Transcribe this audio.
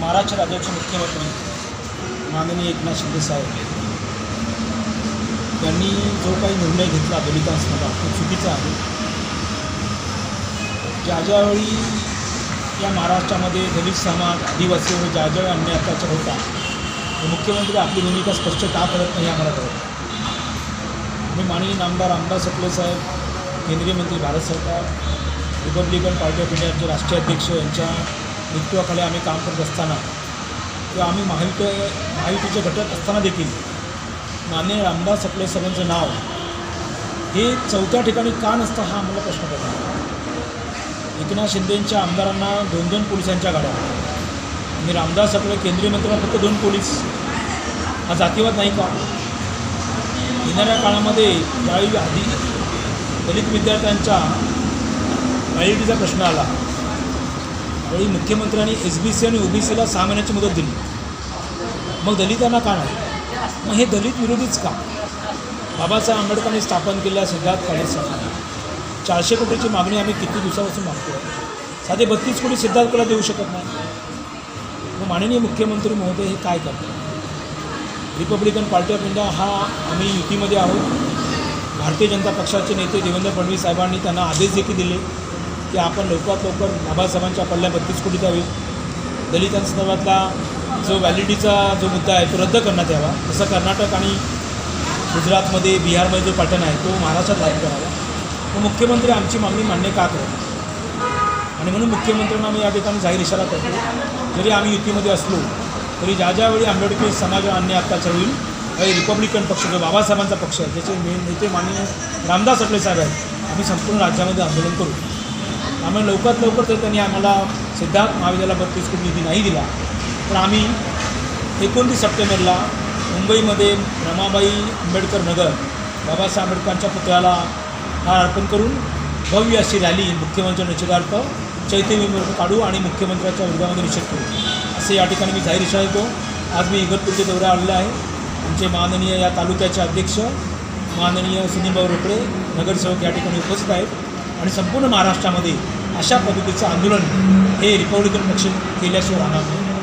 महाराष्ट्र राज्याचे मुख्यमंत्री माननीय एकनाथ शिंदे साहेब. यांनी जो काही निर्णय घेतला दलितांसमोर तो चुकीचा आहे. ज्या ज्यावेळी या महाराष्ट्रामध्ये दलित समाज आदिवासीवर ज्या ज्यावेळी अन्याय अत्याचार होता मुख्यमंत्री आपली भूमिका स्पष्ट का करत नाही आम्हाला कळत मी माननीय नामदार रामदास सकले साहेब केंद्रीय मंत्री भारत सरकार रिपब्लिकन पार्टी ऑफ इंडियाचे राष्ट्रीय अध्यक्ष यांच्या नेतृत्वाखाली आम्ही काम करत असताना किंवा आम्ही महायुत महायुतीचे घटक असताना देखील माननीय रामदास सपले साहेबांचं नाव हे चौथ्या ठिकाणी का नसतं हा आम्हाला प्रश्न पडला. एकनाथ शिंदेंच्या आमदारांना दोन दोन पोलिसांच्या गाड्या. आणि रामदास सपले केंद्रीय मंत्र्यांना फक्त दोन पोलीस. हा जातीवाद नाही का? येणाऱ्या काळामध्ये यावेळी आधी दलित विद्यार्थ्यांच्या व्हॅलिडिटीचा प्रश्न आला. त्यावेळी मुख्यमंत्र्यांनी एस बी सी आणि ओ बी सीला सहा महिन्याची मुदत दिली. मग दलितांना का नाही मग हे दलित विरोधीच का? बाबासाहेब आंबेडकरांनी स्थापन केलेल्या सिद्धार्थ कॉलेज चारशे कोटीची मागणी आम्ही किती दिवसापासून मागतो साधे बत्तीस कोटी सिद्धार्थ देऊ शकत नाही. मग माननीय मुख्यमंत्री महोदय हे काय करतात? रिपब्लिकन पार्टी ऑफ इंडिया हा आम्ही युतीमध्ये आहोत. भारतीय जनता पक्षाचे नेते देवेंद्र फडणवीस साहेबांनी त्यांना आदेश देखील दिले. की आपण लवकरात लवकर बाबासाहेबांच्या पडल्या बत्तीस कोटी द्यावी. दलितांसंदर्भातला जो व्हॅलिडीचा जो मुद्दा आहे तो रद्द करण्यात यावा. जसं कर्नाटक आणि गुजरातमध्ये बिहारमध्ये जो पॅटर्न आहे तो महाराष्ट्रात लागू करावा. मग मुख्यमंत्री आमची मागणी मान्य का करत आणि म्हणून मुख्यमंत्र्यांना मी या ठिकाणी जाहीर इशारा करतो जरी आम्ही युतीमध्ये असलो तरी ज्या ज्यावेळी आंबेडकरी समाज अन्य अत्याचार होईल काही रिपब्लिकन पक्ष जो बाबासाहेबांचा पक्ष आहे त्याचे मेन नेते माननीय रामदास अटले साहेब आहेत आम्ही संपूर्ण राज्यामध्ये आंदोलन करू. त्यामुळे लवकरात लवकर जर त्यांनी आम्हाला सिद्धार्थ महाविद्यालयाला बत्तीस कोटी निधी नाही दिला. तर आम्ही एकोणतीस सप्टेंबरला मुंबईमध्ये रमाबाई आंबेडकर नगर बाबासाहेब आंबेडकरांच्या पुतळ्याला हार अर्पण करून भव्य अशी रॅली मुख्यमंत्री निषेधार्थ चैत्यभूमीवर काढू आणि मुख्यमंत्र्यांच्या विरोधामध्ये निषेध करू. असे या ठिकाणी मी जाहीर इशारा देतो. आज मी इगतपूरच्या दौऱ्या आणला आहे. आमचे माननीय या तालुक्याचे अध्यक्ष माननीय सुनीलभाऊ रोकडे नगरसेवक या ठिकाणी उपस्थित आहेत. आणि संपूर्ण महाराष्ट्रामध्ये अशा पद्धतीचं आंदोलन हे रिपब्लिकन पक्ष केल्याशिवाय राहणार नाही.